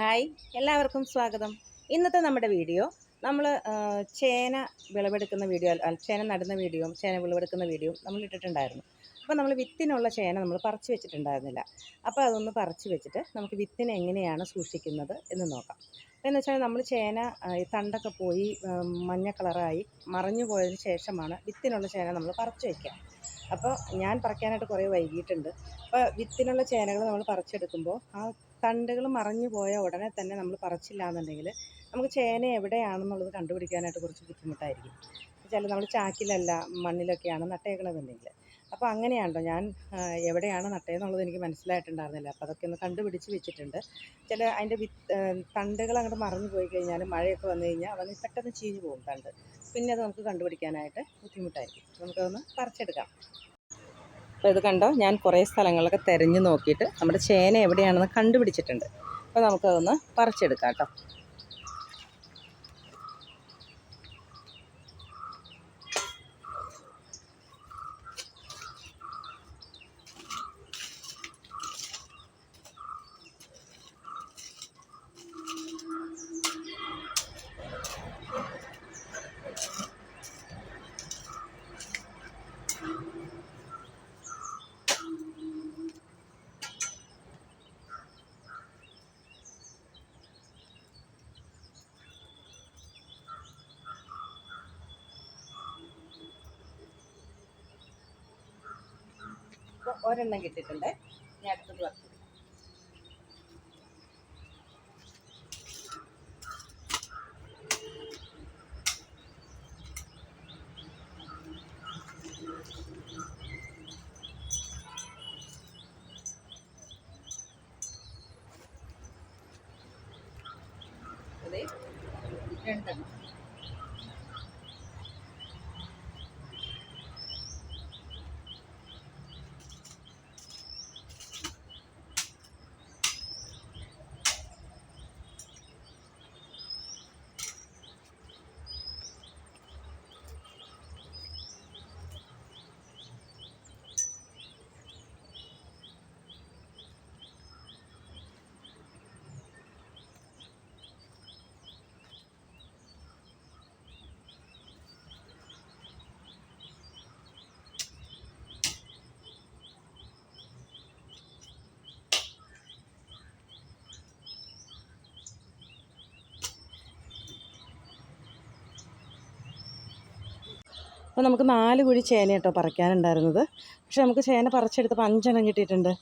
Hi എല്ലാവർക്കും സ്വാഗതം. ഇന്നത്തെ നമ്മുടെ വീഡിയോ നമ്മൾ ചേന വിളവെടുക്കുന്ന വീഡിയോ ചേന നടുന്ന വീഡിയോയും ചേന വിളവെടുക്കുന്ന വീഡിയോയും നമ്മൾ ഇട്ടിട്ടുണ്ടായിരുന്നു. അപ്പോൾ നമ്മൾ വിത്തിനുള്ള ചേന നമ്മൾ പറിച്ചു വെച്ചിട്ടുണ്ടായിരുന്നില്ല. അപ്പോൾ അതൊന്ന് പറിച്ചു വെച്ചിട്ട് നമുക്ക് വിത്തിനെ എങ്ങനെയാണ് സൂക്ഷിക്കുന്നത് എന്ന് നോക്കാം. എന്ന് വെച്ചാൽ നമ്മൾ ചേന തണ്ടൊക്കെ പോയി മഞ്ഞ കളറായി മറഞ്ഞു പോയതിന് ശേഷമാണ് വിത്തിനുള്ള ചേന നമ്മൾ പറിച്ചു വയ്ക്കുക അപ്പോൾ ഞാൻ പറിക്കാനായിട്ട് കുറേ വൈകിയിട്ടുണ്ട്. അപ്പോൾ വിത്തിനുള്ള ചേനകൾ നമ്മൾ പറിച്ചെടുക്കുമ്പോൾ ആ തണ്ടുകൾ മറഞ്ഞു പോയ ഉടനെ തന്നെ നമ്മൾ പറിച്ചില്ല എന്നുണ്ടെങ്കിൽ നമുക്ക് ചേന എവിടെയാണെന്നുള്ളത് കണ്ടുപിടിക്കാനായിട്ട് കുറച്ച് ബുദ്ധിമുട്ടായിരിക്കും. ചില നമ്മൾ ചാക്കിലല്ല മണ്ണിലൊക്കെയാണ് നട്ടേക്കണതെന്നുണ്ടെങ്കിൽ. അപ്പോൾ അങ്ങനെയാണല്ലോ ഞാൻ എവിടെയാണ് നട്ടതെന്നുള്ളത് എനിക്ക് മനസ്സിലായിട്ടുണ്ടായിരുന്നില്ല. അപ്പോൾ അതൊക്കെ ഒന്ന് കണ്ടുപിടിച്ച് വെച്ചിട്ടുണ്ട്. ചില അതിന്റെ വി തണ്ടുകൾ അങ്ങോട്ട് മറിഞ്ഞു പോയി കഴിഞ്ഞാൽ മഴയൊക്കെ വന്നു കഴിഞ്ഞാൽ അതങ്ങ് പെട്ടെന്ന് ചീഞ്ഞു പോകും തണ്ട്. പിന്നെ അത് നമുക്ക് കണ്ടുപിടിക്കാനായിട്ട് ബുദ്ധിമുട്ടായിരിക്കും. നമുക്കതൊന്ന് പറിച്ചെടുക്കാം. അപ്പോൾ ഇത് കണ്ടോ? ഞാൻ കുറേ സ്ഥലങ്ങളൊക്കെ തിരഞ്ഞു നോക്കിയിട്ട് നമ്മുടെ ചേന എവിടെയാണെന്ന് കണ്ടുപിടിച്ചിട്ടുണ്ട്. അപ്പോൾ നമുക്കതൊന്ന് പറിച്ചെടുക്കാം കേട്ടോ. ഒരെണ്ണം കിട്ടിയിട്ടുണ്ട്. ഞാൻ അടുത്തത് വർക്ക് രണ്ടെണ്ണം. അപ്പോൾ നമുക്ക് നാല് കുഴി ചേന കേട്ടോ പറിക്കാനുണ്ടായിരുന്നത്. പക്ഷേ നമുക്ക് ചേന പറിച്ചെടുത്തപ്പോൾ അഞ്ചെണ്ണം കിട്ടിയിട്ടുണ്ട്.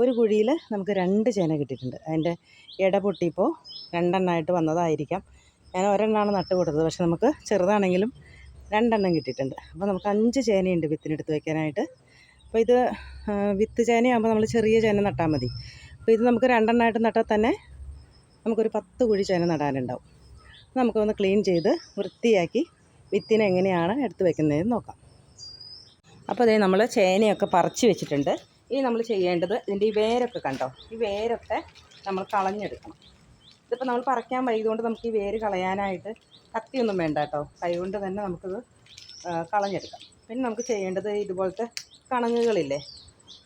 ഒരു കുഴിയിൽ നമുക്ക് രണ്ട് ചേന കിട്ടിയിട്ടുണ്ട്. അതിന്റെ ഇട പൊട്ടിയപ്പോൾ രണ്ടെണ്ണമായിട്ട് വന്നതായിരിക്കാം. ഞാൻ ഒരെണ്ണമാണ് നട്ട് കൊടുത്തത് പക്ഷെ നമുക്ക് ചെറുതാണെങ്കിലും രണ്ടെണ്ണം കിട്ടിയിട്ടുണ്ട്. അപ്പോൾ നമുക്ക് അഞ്ച് ചേനയുണ്ട് വിത്തിനെടുത്ത് വയ്ക്കാനായിട്ട്. അപ്പോൾ ഇത് വിത്ത് ചേനയാകുമ്പോൾ നമ്മൾ ചെറിയ ചേന നട്ടാൽ മതി. അപ്പോൾ ഇത് നമുക്ക് രണ്ടെണ്ണമായിട്ട് നട്ടാൽ തന്നെ നമുക്കൊരു പത്ത് കുഴി ചേന നടാനുണ്ടാവും. നമുക്കൊന്ന് ക്ലീൻ ചെയ്ത് വൃത്തിയാക്കി വിത്തിനെ എങ്ങനെയാണ് എടുത്ത് വെക്കുന്നതെന്ന് നോക്കാം. അപ്പോൾ അതേ നമ്മൾ ചേനയൊക്കെ പറിച്ച് വെച്ചിട്ടുണ്ട്. ഇനി നമ്മൾ ചെയ്യേണ്ടത് ഇതിന്റെ ഈ വേരൊക്കെ കണ്ടോ? ഈ വേരൊക്കെ നമ്മൾ കളഞ്ഞെടുക്കണം. ഇതിപ്പോൾ നമ്മൾ പറിക്കാൻ വൈകുകൊണ്ട് നമുക്ക് ഈ വേര് കളയാനായിട്ട് കത്തിയൊന്നും വേണ്ട കേട്ടോ. കൈകൊണ്ട് തന്നെ നമുക്കിത് കളഞ്ഞെടുക്കാം. പിന്നെ നമുക്ക് ചെയ്യേണ്ടത് ഇതുപോലത്തെ കണങ്ങുകളില്ലേ?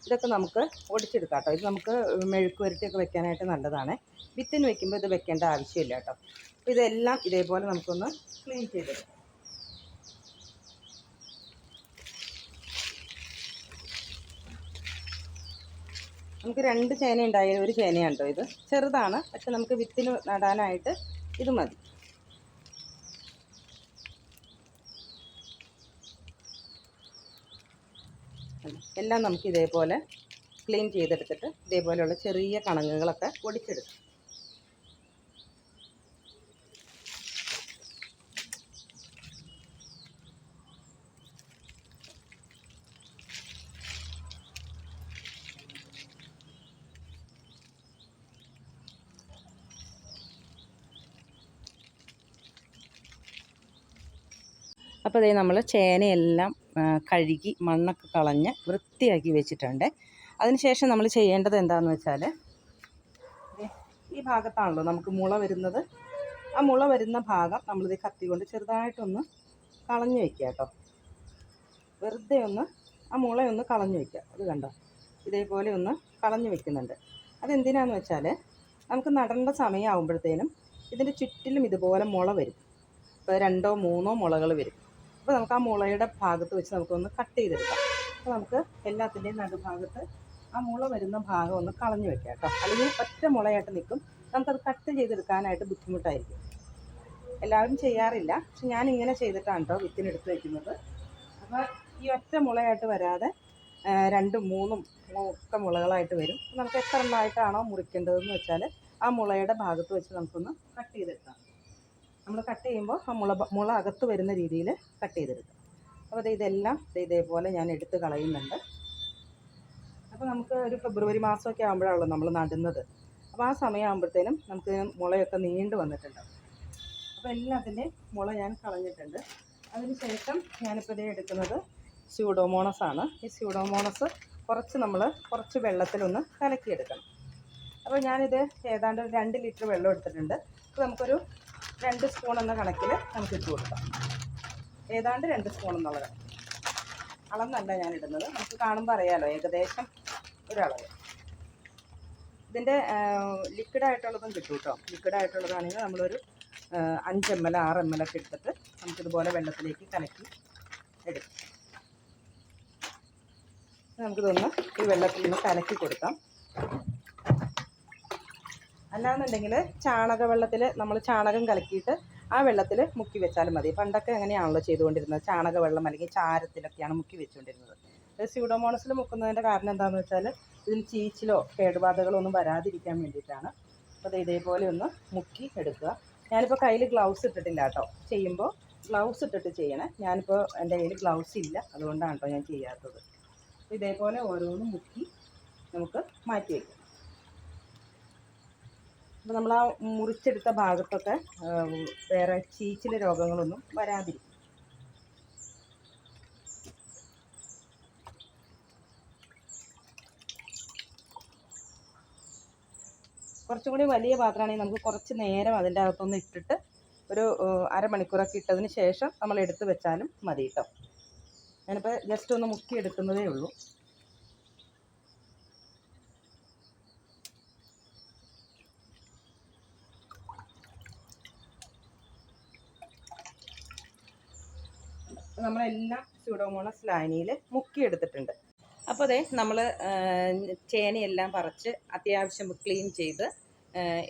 ഇതൊക്കെ നമുക്ക് ഒടിച്ചെടുക്കാം കേട്ടോ. ഇത് നമുക്ക് മെഴുക്ക് വരട്ടിയൊക്കെ വെക്കാനായിട്ട് നല്ലതാണ്. വിത്തിന് വെക്കുമ്പോൾ ഇത് വെക്കേണ്ട ആവശ്യമില്ല കേട്ടോ. അപ്പോൾ ഇതെല്ലാം ഇതേപോലെ നമുക്കൊന്ന് ക്ലീൻ ചെയ്തെടുക്കാം. നമുക്ക് രണ്ട് ചേന ഉണ്ടായ ഒരു ചേനയുണ്ടോ ഇത്? ചെറുതാണ് പക്ഷെ നമുക്ക് വിത്തിന് നടാനായിട്ട് ഇത് മതി. എല്ലാം നമുക്ക് ഇതേപോലെ ക്ലീൻ ചെയ്തെടുത്തിട്ട് ഇതേപോലെയുള്ള ചെറിയ കണങ്ങുകളൊക്കെ പൊടിച്ചെടുക്കാം. അപ്പോൾ ഇതേ നമ്മൾ ചേനയെല്ലാം കഴുകി മണ്ണൊക്കെ കളഞ്ഞ് വൃത്തിയാക്കി വെച്ചിട്ടുണ്ട്. അതിനുശേഷം നമ്മൾ ചെയ്യേണ്ടത് എന്താണെന്ന് വെച്ചാൽ ഈ ഭാഗത്താണല്ലോ നമുക്ക് മുള വരുന്നത്. ആ മുള വരുന്ന ഭാഗം നമ്മളിത് കത്തി കൊണ്ട് ചെറുതായിട്ടൊന്ന് കളഞ്ഞു വെക്കുക കേട്ടോ. വെറുതെ ഒന്ന് ആ മുളയൊന്ന് കളഞ്ഞു വെക്കുക. അത് കണ്ടോ? ഇതേപോലെ ഒന്ന് കളഞ്ഞു വെക്കുന്നുണ്ട്. അതെന്തിനാന്ന് വെച്ചാൽ നമുക്ക് നടേണ്ട സമയമാകുമ്പോഴത്തേനും ഇതിന്റെ ചുറ്റിലും ഇതുപോലെ മുള വരും. ഇപ്പോൾ രണ്ടോ മൂന്നോ മുളകൾ വരും. അപ്പോൾ നമുക്ക് ആ മുളയുടെ ഭാഗത്ത് വെച്ച് നമുക്കൊന്ന് കട്ട് ചെയ്തെടുക്കാം. അപ്പോൾ നമുക്ക് എല്ലാത്തിന്റെയും നടുഭാഗത്ത് ആ മുള വരുന്ന ഭാഗം ഒന്ന് കളഞ്ഞു വെക്കാം കേട്ടോ. അല്ലെങ്കിൽ ഒറ്റ മുളയായിട്ട് നിൽക്കും. നമുക്കത് കട്ട് ചെയ്തെടുക്കാനായിട്ട് ബുദ്ധിമുട്ടായിരിക്കും. എല്ലാവരും ചെയ്യാറില്ല. പക്ഷെ ഞാൻ ഇങ്ങനെ ചെയ്തിട്ടാണ് കേട്ടോ വിത്തിനെടുത്ത് വയ്ക്കുന്നത് അപ്പോൾ ഈ ഒറ്റ മുളയായിട്ട് വരാതെ രണ്ടും മൂന്നും ഒക്കെ മുളകളായിട്ട് വരും. നമുക്ക് എത്ര എണ്ണമായിട്ടാണോ മുറിക്കേണ്ടതെന്ന് വെച്ചാൽ ആ മുളയുടെ ഭാഗത്ത് വെച്ച് നമുക്കൊന്ന് കട്ട് ചെയ്തെടുക്കാം. നമ്മൾ കട്ട് ചെയ്യുമ്പോൾ ആ മുള മുള അകത്ത് വരുന്ന രീതിയിൽ കട്ട് ചെയ്തെടുക്കുക അപ്പോൾ ദേ ഇതെല്ലാം ഇതേപോലെ ഞാൻ എടുത്ത് കളയുന്നുണ്ട്. അപ്പോൾ നമുക്ക് ഒരു ഫെബ്രുവരി മാസമൊക്കെ ആകുമ്പോഴാണല്ലോ നമ്മൾ നടുന്നത്. അപ്പോൾ ആ സമയമാകുമ്പോഴത്തേനും നമുക്ക് മുളയൊക്കെ നീണ്ടു വന്നിട്ടുണ്ട്. അപ്പോൾ എല്ലാത്തിന്റെ മുള ഞാൻ കളഞ്ഞിട്ടുണ്ട്. അതിന് ശേഷം ഞാനിപ്പോൾ ഇതേ എടുക്കുന്നത് സ്യൂഡോമോണസ് ആണ്. ഈ സ്യൂഡോമോണസ് കുറച്ച് നമ്മൾ കുറച്ച് വെള്ളത്തിലൊന്ന് കലക്കിയെടുക്കണം. അപ്പോൾ ഞാനിത് ഏതാണ്ട് രണ്ട് ലിറ്റർ വെള്ളം എടുത്തിട്ടുണ്ട്. അപ്പോൾ നമുക്കൊരു രണ്ട് സ്പൂൺ എന്ന കണക്കിൽ നമുക്ക് ഇട്ട് കൊടുക്കാം. ഏതാണ്ട് രണ്ട് സ്പൂൺ എന്നുള്ളത് അളന്നല്ല ഞാൻ ഇടുന്നത്. നമുക്ക് കാണുമ്പോൾ അറിയാലോ ഏകദേശം ഒരളവ്. ഇതിന്റെ ലിക്വിഡ് ആയിട്ടുള്ളതും കിട്ടും കേട്ടോ. ലിക്വിഡ് ആയിട്ടുള്ളതാണെങ്കിൽ നമ്മളൊരു അഞ്ച് എം എൽ ആറ് എം എൽ ഒക്കെ എടുത്തിട്ട് നമുക്കിതുപോലെ വെള്ളത്തിലേക്ക് കലക്കി എടുക്കാം. നമുക്കിതൊന്ന് ഈ വെള്ളത്തിൽ നിന്ന് കലക്കി കൊടുക്കാം. അല്ലാന്നുണ്ടെങ്കിൽ ചാണക വെള്ളത്തിൽ നമ്മൾ ചാണകം കലക്കിയിട്ട് ആ വെള്ളത്തിൽ മുക്കി വെച്ചാലും മതി. പണ്ടൊക്കെ അങ്ങനെയാണല്ലോ ചെയ്തുകൊണ്ടിരുന്നത്. ചാണക വെള്ളം അല്ലെങ്കിൽ ചാരത്തിലൊക്കെയാണ് മുക്കി വെച്ചുകൊണ്ടിരുന്നത്. സ്യൂഡോമോണസിൽ മുക്കുന്നതിന്റെ കാരണം എന്താണെന്ന് വെച്ചാൽ ഇതിൽ ചീച്ചിലോ കേടുപാതകളോ ഒന്നും വരാതിരിക്കാൻ വേണ്ടിയിട്ടാണ്. അപ്പോൾ അത് ഇതേപോലെ ഒന്ന് മുക്കി എടുക്കുക. ഞാനിപ്പോൾ കയ്യിൽ ഗ്ലൗസ് ഇട്ടിട്ടില്ല കേട്ടോ. ചെയ്യുമ്പോൾ ഗ്ലൗസ് ഇട്ടിട്ട് ചെയ്യണേ. ഞാനിപ്പോൾ എന്റെ കയ്യിൽ ഗ്ലൗസ് ഇല്ല. അതുകൊണ്ടാണ് കേട്ടോ ഞാൻ ചെയ്യാത്തത്. ഇതേപോലെ ഓരോന്നും മുക്കി നമുക്ക് മാറ്റി വയ്ക്കാം അപ്പോൾ നമ്മൾ ആ മുറിച്ചെടുത്ത ഭാഗത്തൊക്കെ വേറെ ചീച്ചിൽ രോഗങ്ങളൊന്നും വരാതിരിക്കും കുറച്ചും കൂടി വലിയ പാത്രമാണെങ്കിൽ നമുക്ക് കുറച്ച് നേരം അതിന്റെ അകത്തൊന്ന് ഇട്ടിട്ട് ഒരു അരമണിക്കൂറൊക്കെ ഇട്ടതിന് ശേഷം നമ്മൾ എടുത്ത് വെച്ചാലും മതി കേട്ടോ. ഞാനിപ്പോൾ ജസ്റ്റ് ഒന്ന് മുക്കി എടുക്കുന്നതേ ഉള്ളൂ. നമ്മളെല്ലാം സ്യൂഡോമോണസ് ലായനിയിൽ മുക്കിയെടുത്തിട്ടുണ്ട്. അപ്പോൾ അതെ നമ്മൾ ചേനയെല്ലാം പറിച്ച് അത്യാവശ്യം ക്ലീൻ ചെയ്ത്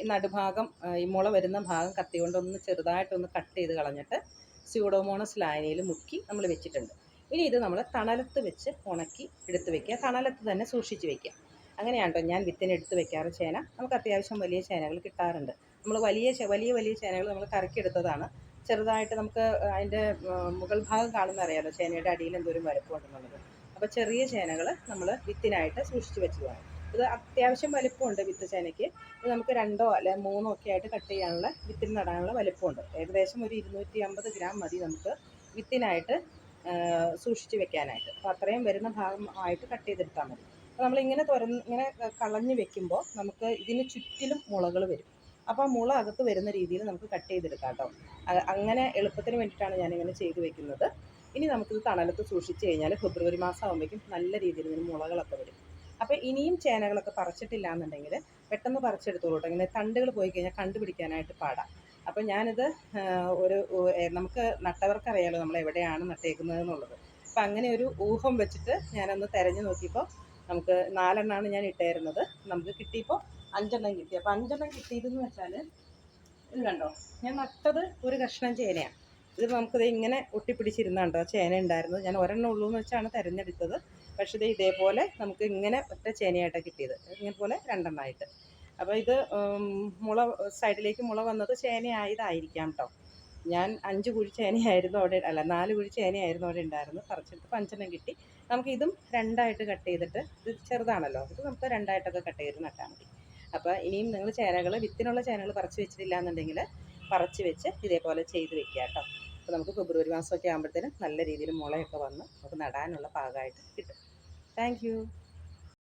ഈ നടുഭാഗം ഈ മുള വരുന്ന ഭാഗം കത്തി കൊണ്ടൊന്ന് ചെറുതായിട്ടൊന്ന് കട്ട് ചെയ്ത് കളഞ്ഞിട്ട് സ്യൂഡോമോണസ് ലായനിയിൽ മുക്കി നമ്മൾ വെച്ചിട്ടുണ്ട്. ഇനി ഇത് നമ്മൾ തണലത്ത് വെച്ച് ഉണക്കി എടുത്ത് വെക്കുക. തണലത്ത് തന്നെ സൂക്ഷിച്ച് വെക്കുക. അങ്ങനെയാണ് ഞാൻ വിത്തിന് എടുത്ത് വെക്കാറ് ചേന? നമുക്ക് അത്യാവശ്യം വലിയ ചേനകൾ കിട്ടാറുണ്ട്. നമ്മൾ വലിയ വലിയ വലിയ ചേനകൾ നമ്മൾ കറക്കിയെടുത്തതാണ് ചെറുതായിട്ട് നമുക്ക് അതിന്റെ മുകൾ ഭാഗം കാണുന്ന അറിയാലോ ചേനയുടെ അടിയിൽ എന്തോരം വലുപ്പമുണ്ടെന്നുള്ളത്. അപ്പോൾ ചെറിയ ചേനകൾ നമ്മൾ വിത്തിനായിട്ട് സൂക്ഷിച്ച് വെച്ചതാണ്. ഇത് അത്യാവശ്യം വലിപ്പമുണ്ട് വിത്ത് ചേനയ്ക്ക്. ഇത് നമുക്ക് രണ്ടോ അല്ലെ മൂന്നോ ഒക്കെ ആയിട്ട് കട്ട് ചെയ്യാനുള്ള വിത്തിൽ നടാനുള്ള വലിപ്പമുണ്ട്. ഏകദേശം ഒരു ഇരുന്നൂറ്റി അമ്പത് ഗ്രാം മതി നമുക്ക് വിത്തിനായിട്ട് സൂക്ഷിച്ച് വെക്കാനായിട്ട്. അപ്പോൾ അത്രയും വരുന്ന ഭാഗമായിട്ട് കട്ട് ചെയ്തെടുത്താൽ മതി. അപ്പോൾ നമ്മളിങ്ങനെ തുറന്ന് ഇങ്ങനെ കളഞ്ഞ് വെക്കുമ്പോൾ നമുക്ക് ഇതിന് ചുറ്റിലും മുളകൾ വരും. അപ്പോൾ ആ മുള അകത്ത് വരുന്ന രീതിയിൽ നമുക്ക് കട്ട് ചെയ്തെടുക്കാം കേട്ടോ. അങ്ങനെ എളുപ്പത്തിന് വേണ്ടിയിട്ടാണ് ഞാനിങ്ങനെ ചെയ്തു വെക്കുന്നത്. ഇനി നമുക്കിത് തണലത്ത് സൂക്ഷിച്ച് കഴിഞ്ഞാൽ ഫെബ്രുവരി മാസം ആകുമ്പോഴേക്കും നല്ല രീതിയിൽ ഇതിന് മുളകളൊക്കെ വരും. അപ്പോൾ ഇനിയും ചേനകളൊക്കെ പറിച്ചിട്ടില്ല എന്നുണ്ടെങ്കിൽ പെട്ടെന്ന് പറിച്ചെടുത്തോളൂ ഇങ്ങനെ തണ്ടുകൾ പോയി കഴിഞ്ഞാൽ കണ്ടുപിടിക്കാനായിട്ട് പാടാം. അപ്പോൾ ഞാനിത് ഒരു നമുക്ക് നട്ടവർക്കറിയാലോ നമ്മൾ എവിടെയാണ് നട്ടേക്കുന്നത് എന്നുള്ളത്. അപ്പോൾ അങ്ങനെ ഒരു ഊഹം വെച്ചിട്ട് ഞാനൊന്ന് തിരഞ്ഞു നോക്കിയപ്പോൾ നമുക്ക് നാലെണ്ണമാണ് ഞാൻ ഇട്ടായിരുന്നത് നമുക്ക് കിട്ടിയപ്പോൾ അഞ്ചെണ്ണം കിട്ടി. അപ്പോൾ അഞ്ചെണ്ണം കിട്ടിയതെന്ന് വെച്ചാൽ ഇത് കണ്ടോ? ഞാൻ നട്ടത് ഒരു കഷ്ണം ചേനയാണ്. ഇത് നമുക്കിത് ഇങ്ങനെ ഒട്ടിപ്പിടിച്ചിരുന്നുണ്ടോ ചേന ഉണ്ടായിരുന്നു ഞാൻ ഒരെണ്ണം ഉള്ളൂ എന്ന് വെച്ചാണ് തിരഞ്ഞെടുത്തത്. പക്ഷേ ഇത് ഇതേപോലെ നമുക്ക് ഇങ്ങനെ ഒറ്റ ചേനയായിട്ടാണ് കിട്ടിയത്. ഇങ്ങനെ പോലെ രണ്ടെണ്ണമായിട്ട്. അപ്പോൾ ഇത് മുള സൈഡിലേക്ക് മുള വന്നത് ചേനയായതായിരിക്കാം കേട്ടോ ഞാൻ അഞ്ച് കുഴി ചേനയായിരുന്നു അവിടെ അല്ല നാല് കുഴി ചേനയായിരുന്നു അവിടെ ഉണ്ടായിരുന്നു പറിച്ചെടുത്ത് പഞ്ചെണ്ണം കിട്ടി. നമുക്ക് ഇതും രണ്ടായിട്ട് കട്ട് ചെയ്തിട്ട് ഇത് ചെറുതാണല്ലോ. ഇത് നമുക്ക് രണ്ടായിട്ടൊക്കെ കട്ട് ചെയ്ത് നട്ടാൽ മതി. അപ്പോൾ ഇനിയും നിങ്ങൾ ചേനകൾ വിത്തിനുള്ള ചേനകൾ പറിച്ച് വെച്ചിട്ടില്ല എന്നുണ്ടെങ്കിൽ പറിച്ച് വെച്ച് ഇതേപോലെ ചെയ്ത് വെക്കുക കേട്ടോ. അപ്പോൾ നമുക്ക് ഫെബ്രുവരി മാസമൊക്കെ ആകുമ്പോഴത്തേനും നല്ല രീതിയിൽ മുളയൊക്കെ വന്ന് നമുക്ക് നടാനുള്ള പാകമായിട്ട് കിട്ടും. താങ്ക്